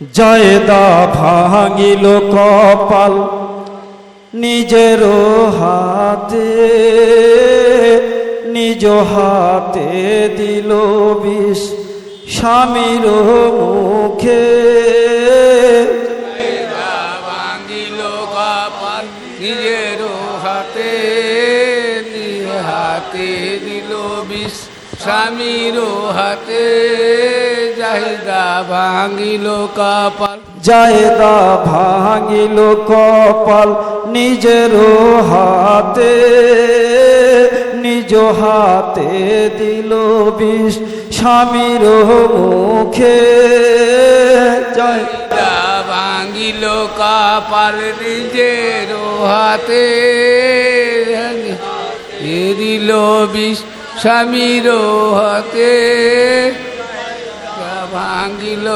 জয়দা ভাঙিল কপাল নিজের হাতে, নিজ হাতে দিল বিষ স্বামীর মুখে। ভাঙিল কপাল নিজের হাতে হাতে দিল বিষ স্বামীর হাতে। জাহিদা ভাঙিল কপাল। জয়দা ভাঙিল কপাল নিজের হাতে নিজ হাতে দিল বিষ স্বামীর মুখে। জয় জাহিদা ভাঙিল কপাল নিজের হাতে দিল বিষ স্বামীর হাতে। ভাঙিল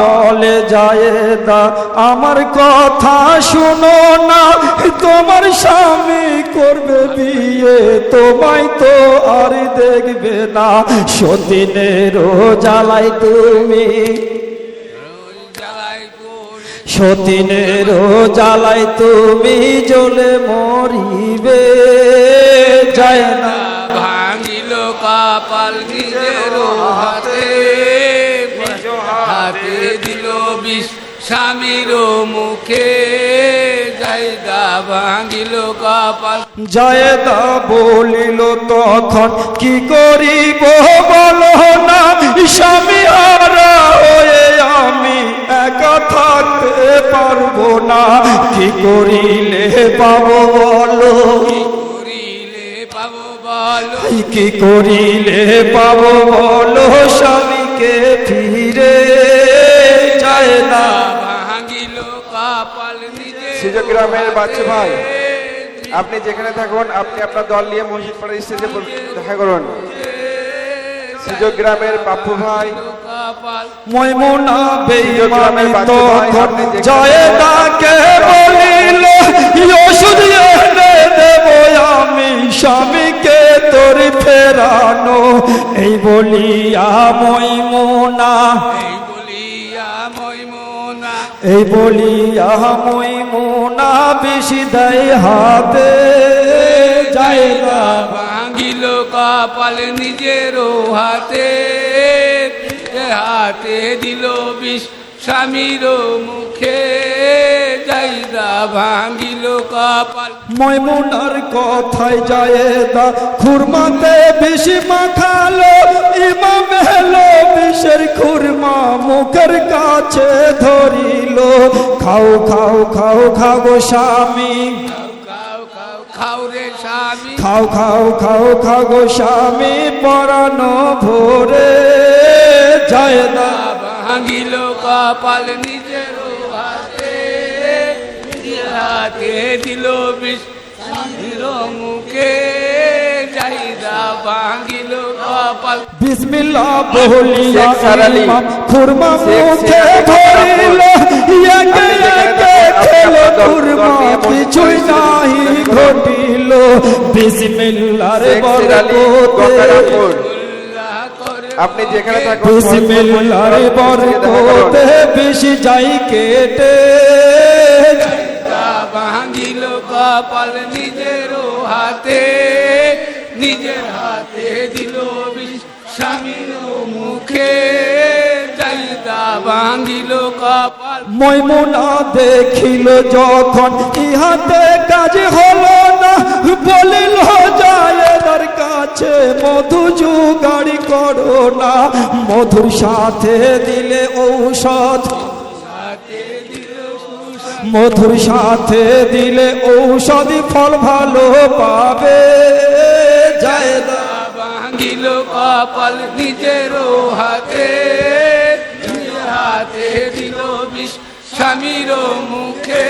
বলে আমার কথা শুনো না, তোমার স্বামী করবে বিয়ে, তোমায় তো আর দেখবে না। সতীনের জ্বালাই তুমি। সতীনের জ্বালাই তুমি, জ্বলে মরিবে, যায় না। কপাল নিজের হাতে হাতে দিল বিষ স্বামীর মুখে জায়গা ভাঙিল কপাল। জয়দা বলিল তখন কি করিব বলো না স্বামী হারা হয়ে আমি একা থাকতে পারব না কি করিলে পাবো বলো? কি করিলে পাবো বলো স্বামীকে? ফিরে যায় না। ভাঙিল কপাল গ্রামের বাচ্চা ভাই আপনি যেখানে থাকুন আপনি আপনার দল নিয়ে মসজিদ পাড়ার স্টেজে দেখা করুন। গ্রামের ভাই বেইমানি বলিল এনে দেব আমি স্বামীকে। ফেরানো, এই বলিয়া ময়মনা এই বলিয়া ময়মনা বেশি দেয় হাতে। যায় না ভাঙিল কপাল নিজের হাতে। হাতে দিল বিষ স্বামীর মুখে। যাইদা ভাঙিল কপাল। ময়মুনার কথায় যায় দা খুরমাতে বেশি মাখালো ইমাম হেলো বিষের খুরমা মুখের কাছে ধরিল। খাও খাও খাও খাও গো স্বামী। খাও খাও খাও রে স্বামী। খাও খাও খাও খাও গো স্বামী পরানো ভোরে। না ভাঙিল কপাল নিজের হাতে দিল বিষ। মুখে ভাঙিল কপাল। বিসমিল্লাহ খুরমা মুখে ধরিল আপনি যেখানে থাকেন, খুরমা কিছুই নাহি ঘটিল। বিসমিল্লাহর বরকতে। আপনি যেখানে বিসমিল্লাহর বরকতে বেশি যাই কেটে। কপাল নিজের হাতে নিজের হাতে দিল স্বামীর মুখে কপাল। দেখিল যখন ইহাতে কাজ হলো না, বলিল জায়েদার কাছে মধু জুগাড়ি করো না। মধুর সাথে দিলে ঔষধ মধুর সাথে দিলে ঔষধি ফল ভালো পাবে। জায়দা ভাঙিল কপাল নিজের হাতে। হাতে দিল বিষ স্বামীর মুখে।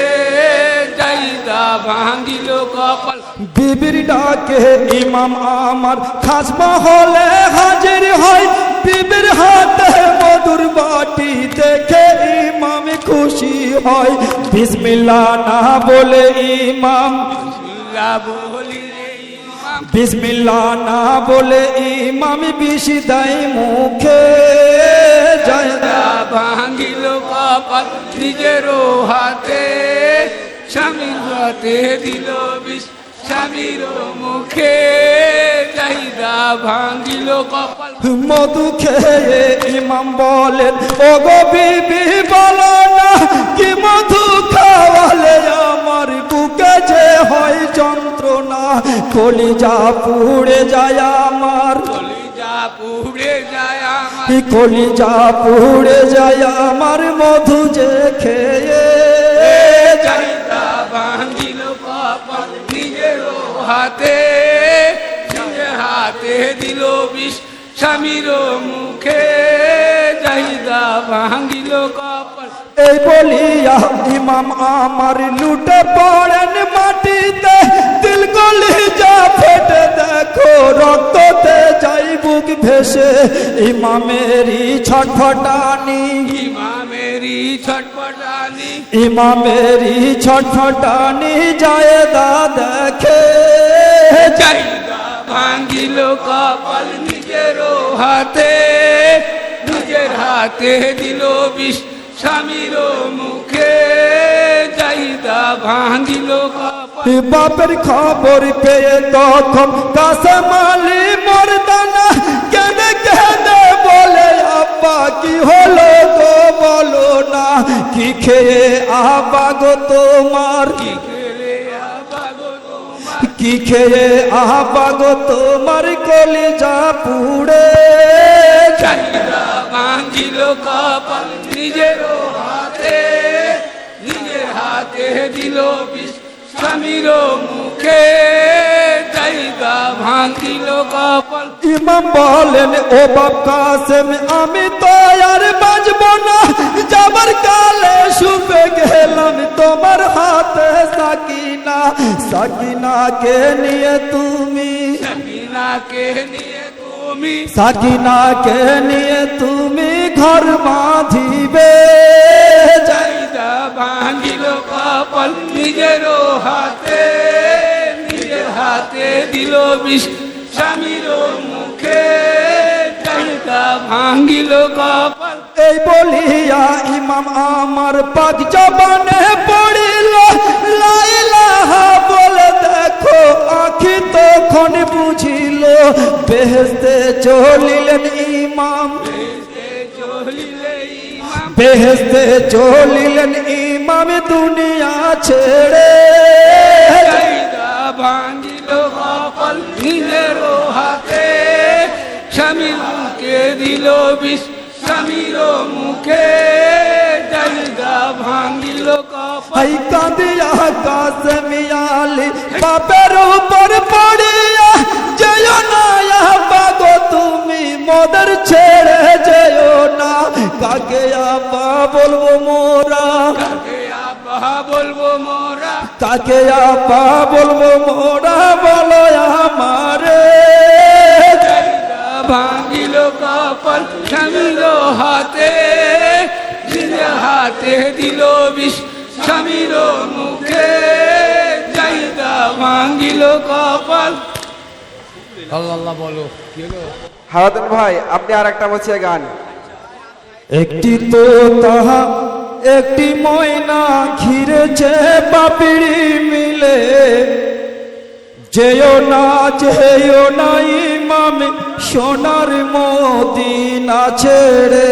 যাইদা ভাঙিল কপাল। বিবির ডাকে ইমাম আমার খাসমা হলে হাজির হয়। বিবির হাতে মধুর বাটি দেখে খুশি হয়। বিসমিল্লাহ না বলে ইমাম। বিসমিল্লাহ না বলে ইমাম বিষ দেয় মুখে। যায় না কপাল নিজেরও হাতে। স্বামীর হাতে দিল বিষ স্বামীর মুখে চাহিদা ভাঙিল কপাল। মধু খেয়ে ইমাম বলেন ও গো বিবি বলো না কি মধু খাওয়ালে আমার বুকে যে হয় যন্ত্রণা? কলিজা পুড়ে যায় আমার। কলিজা পুড়ে যায় আমার। কলিজা পুড়ে যায় আমার মধু যে খেয়ে হাতে হাতে দিল বিষ স্বামীর মুখে চাহিদা ভাঙিল কপাল। এই বলিয়া ইমাম আমার লুটে পড়েন মাটিতে দিল গলি যা ফেটে দেখো রক্ততে যাই বুক ভেসে ইমামেরই ছটফটানি। ইমামেরি ছটপটানি ইমামেরই ছটফটানি যায় দা দেখে। চাহিদা ভাঙিল কপাল নিজের হাতে নিজের হাতে দিল বিষ স্বামীর মুখে। ভাঙিল কপাল। বাপের খবর পেয়ে তখন কাসমালি মর্দানা কেঁদে কেঁদে বলে আব্বা, কি হলো গো? বলো না। কি খেয়ে আব্বা গো তোমার? কি খেয়ে আব্বা গো তোমার? কলিজা পুড়ে ভাঙিল কপাল নিজের হাতে নিজের হাতে দিল স্বামীর মুখে। চাহিদা ভাঙিল কপাল ইমাম বলেন ও বাপ কাসেম আমি তো আর বাজব না যাবার কালে শুবে গেলাম তোমার হাতে সাকিনা সাকিনাকে নিয়ে তুমি সাকিনাকে নিয়ে তুমি সাকিনাকে নিয়ে তুমি ঘর বাঁধিবে চাহিদা ভাঙিল কপাল নিজের হাতে নিজের হাতে দিল বিষ স্বামীর মুখে কপাল। এই বলিয়া ইমাম আমার পাক জবানে পড়িল লাইলাহা বলে দেখো আখি তখন বুঝিল বেহেস্তে চলিলেন ইমাম। বেহেস্তে চলিলেন ইমাম দুনিয়া ছেড়ে। ভাঙিল কপাল নিজের হাতে। স্বামীর মুখে দিল বিষ স্বামীর মুখে চাহিদা ভাঙিল কপাল। কাঁদিয়া কাসমিয়ালি বাপের উপর পড়িয়া যেও না বাগো তুমি মদর ছেড়ে যেও না। কাকে আপা বলব মোরা? কাকে আব্বা বলব মোরা? কাকে আপা বলব মোরা? কপাল স্বামীর হাতে হাতে দিল বিষ। স্বামীর মুখে চাহিদা ভাঙিল কপাল। আল্লাহ বলো হারাতেন ভাই আপনি আর একটা বলছে গান। একটি তো তাহা একটি ময়না ঘিরেছে পাপিড়ি মিলে। যেও না যেও না ইমাম সোনার মদিনা ছেড়ে।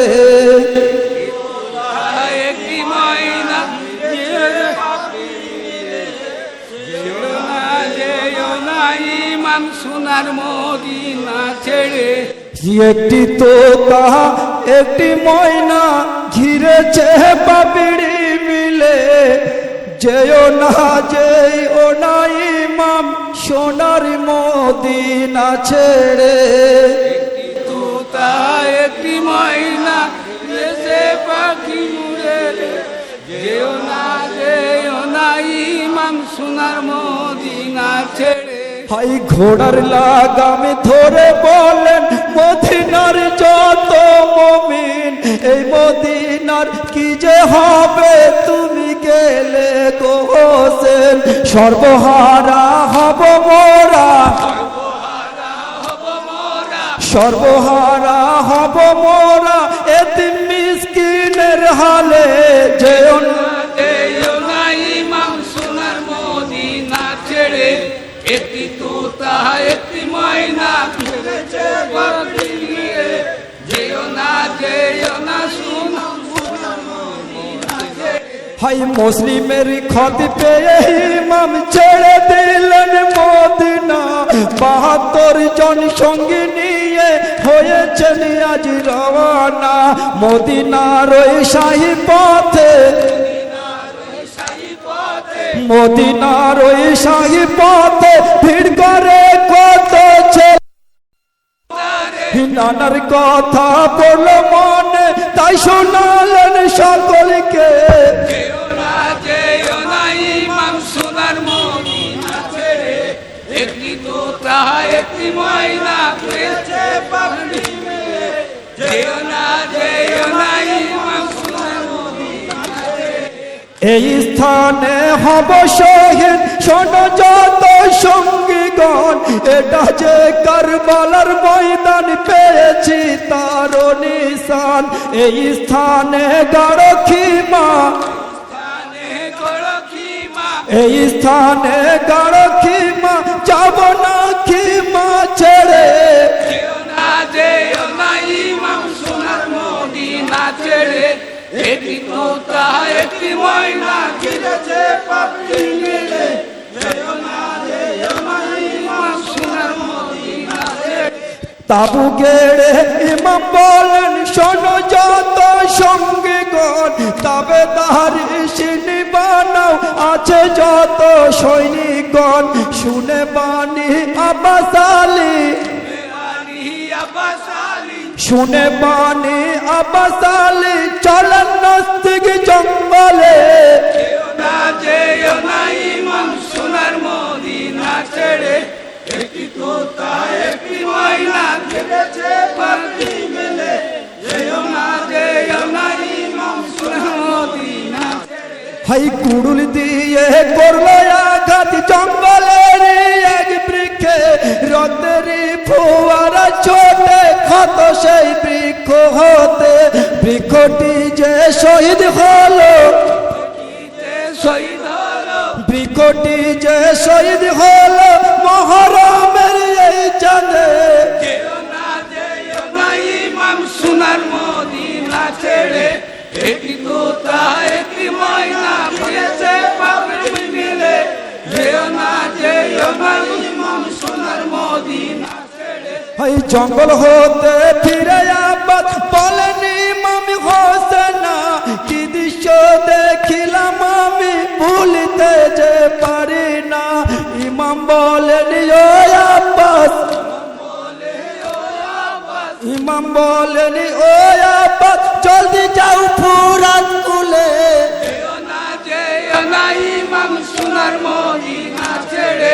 সোনার মদিনা ছেড়ে। একটি তো তাহা একটি ময়না ঘিরেছে পাপিড়ি মিলে। যেও না যেও না ইমাম সোনার মদিনা ছেড়ে। তুতা একটি ময়না দেশে পাখি মুড়ে যেও না যেও না ইমাম সোনার মদিনা ছেড়ে। হাই ঘোড়ার লাগামে ধরে বলেন মদিনার যত মমিন এই মদিনার কি যে হবে তুমি গেলে সর্বহারা হব মোরা। সর্বহারা হব মোরা। এতি মিসকিনের হালে যেও ছেড়ে। একটি তোতা একটি মাইনা হাই মুসলিমের খত পেয়ে ইমাম ছেড়ে দিলেন মদিনা। বাহাত্তর জন সঙ্গী নিয়ে হয়েছেন আজ রওয়ানা মদিনার ওই শাহী পথে, মদিনার ওই শাহী পথে ভিড় করে কত নানার কথা বলল মনে তাই শোনালেন সকলকে। একটি ময়না পেয়েছে যেও না যেও না ইমাম সোনার এই স্থানে হব শহীদ শোনো যত সঙ্গীগণ এটা যে কারবালার ময়দান পেয়েছি তার নিশান। এই স্থানে গাঢ় খিমা স্থানে এই স্থানে গাঢ় খিমা যাব না খিমা ছেড়ে। না না একটি তোতা একটি ময়না ঘিরেছে পাপড়ি মেলে তাবু গেড়ে ইমাম বলেন, শোনো যত সঙ্গীগণ তবে দাঁড়ি সিনি বানাও, আছে যত সৈনিকগণ। শুনে বাণী আলী। শুনে বাণী আব্বাস আলী, চলেন নাস্তিক জঙ্গলে। সোনার মদিনা ছেড়ে একটি তোতা একটি ময়না ঘিরেছে পাপড়ি মেলে যেও না যেও না ইমাম সোনার হাই কুড়ুল দিয়ে করল আঘাত জঙ্গলের এক বৃক্ষে রতেরি ফোয়ারা ছোটে ক্ষত সেই বৃক্ষ হতে বৃক্ষটি যে শহীদ হলো শহীদ হলো বৃক্ষটি যে শহীদ হলো একটি তোতা একটি ময়না ঘিরেছে পাপড়ি মেলে? যেও না যেও না ইমাম সোনার মদিনা ছেড়ে। এই জঙ্গল হতে ফিরে আবাদ বলেনি মামি হোসেনা কি দৃশ্য দেখিলাম আমি ভুলিতে যে পারি না। ইমাম বলেনি ও আব্বাস। ইমাম বলেনি ও আব্বাস। জলদি যাও ফুরাত কুলে যেও না যেও না ইমাম সোনার মদিনা ছেড়ে।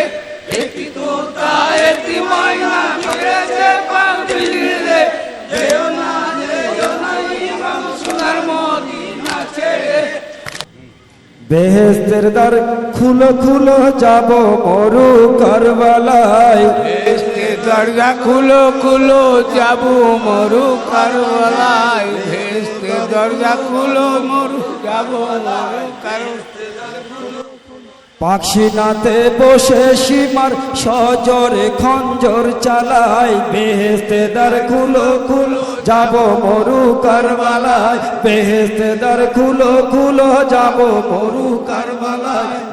একটি তোতা একটি ময়না ঘিরেছে পাপড়ি যেও না যেও না ইমাম সোনার মদিনা ছেড়ে। বেহেস্তের দ্বার খুলো খুলো যাব মরু কারবালায়। দরজা খুলো খুলো, যাব মরু কারবালায় ভেস্তে দরজা খুলো, মরু যাব মরু পাকশিনাতে বসে সীমার সজরে খঞ্জর চালাই বেহেস্তে দ্বার খুলো খুলো, যাব মরু কারবালায় বেহেস্তে দ্বার খুলো খুলো, যাব মরু কারবালায়